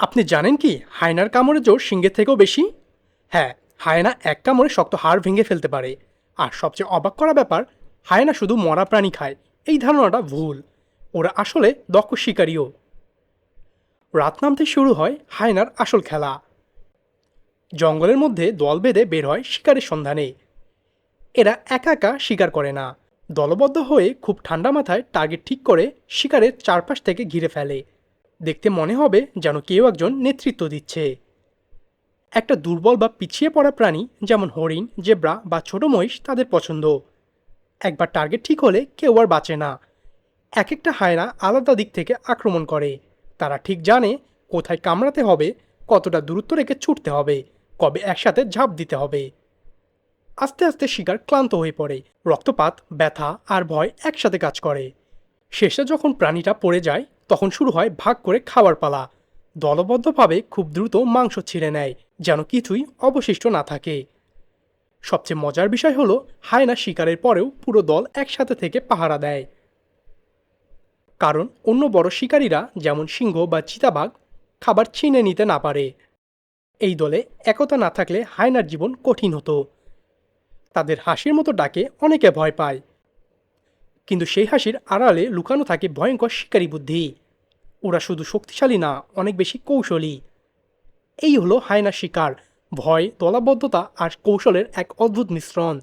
আপনি জানেন কি, হায়নার কামড়ে জোর সিংহের থেকেও বেশি? হ্যাঁ হায়না এক কামড়ে শক্ত হাড় ভেঙে ফেলতে পারে। আর সবচেয়ে অবাক করা ব্যাপার, হায়না শুধু মরা প্রাণী খায়। এই ধারণাটা ভুল। ওরা আসলে দক্ষ শিকারীও। রাত নামতে শুরু হয় হায়নার আসল খেলা। জঙ্গলের মধ্যে দল বেঁধে বের হয় শিকারের সন্ধানে। এরা একা একা শিকার করে না। দলবদ্ধ হয়ে খুব ঠান্ডা মাথায় টার্গেট ঠিক করে শিকারের চারপাশ থেকে ঘিরে ফেলে। দেখতে মনে হবে যেন কেউ একজন নেতৃত্ব দিচ্ছে। একটা দুর্বল বা পিছিয়ে পড়া প্রাণী, যেমন হরিণ, জেব্রা বা ছোট মহিষ, তাদের পছন্দ। একবার টার্গেট ঠিক হলে কেউ আর বাঁচে না। এক একটা হায়না আলাদা দিক থেকে আক্রমণ করে। তারা ঠিক জানে কোথায় কামড়াতে হবে, কতটা দূরত্ব রেখে ছুটতে হবে, কবে একসাথে ঝাঁপ দিতে হবে। আস্তে আস্তে শিকার ক্লান্ত হয়ে পড়ে। রক্তপাত, ব্যথা আর ভয় একসাথে কাজ করে। শেষে যখন প্রাণীটা পড়ে যায় তখন শুরু হয় ভাগ করে খাওয়ার পালা। দলবদ্ধভাবে খুব দ্রুত মাংস ছিঁড়ে নেয়, যেন কিছুই অবশিষ্ট না থাকে। সবচেয়ে মজার বিষয় হলো, হায়না শিকারের পরেও পুরো দল একসাথে থেকে পাহারা দেয়। কারণ অন্য বড় শিকারীরা যেমন সিংহ বা চিতাবাঘ খাবার ছিনে নিতে না পারে। এই দলে একতা না থাকলে হায়নার জীবন কঠিন হতো। তাদের হাসির মতো ডাকে অনেকে ভয় পায়। কিন্তু সেই হাসির আড়ালে লুকানো থাকে ভয়ঙ্কর শিকারী বুদ্ধি। ওরা শুধু শক্তিশালী না, অনেক বেশি কৌশলী। এই হলো হায়না শিকার, ভয় দলাবদ্ধতা আর কৌশলের এক অদ্ভুত মিশ্রণ।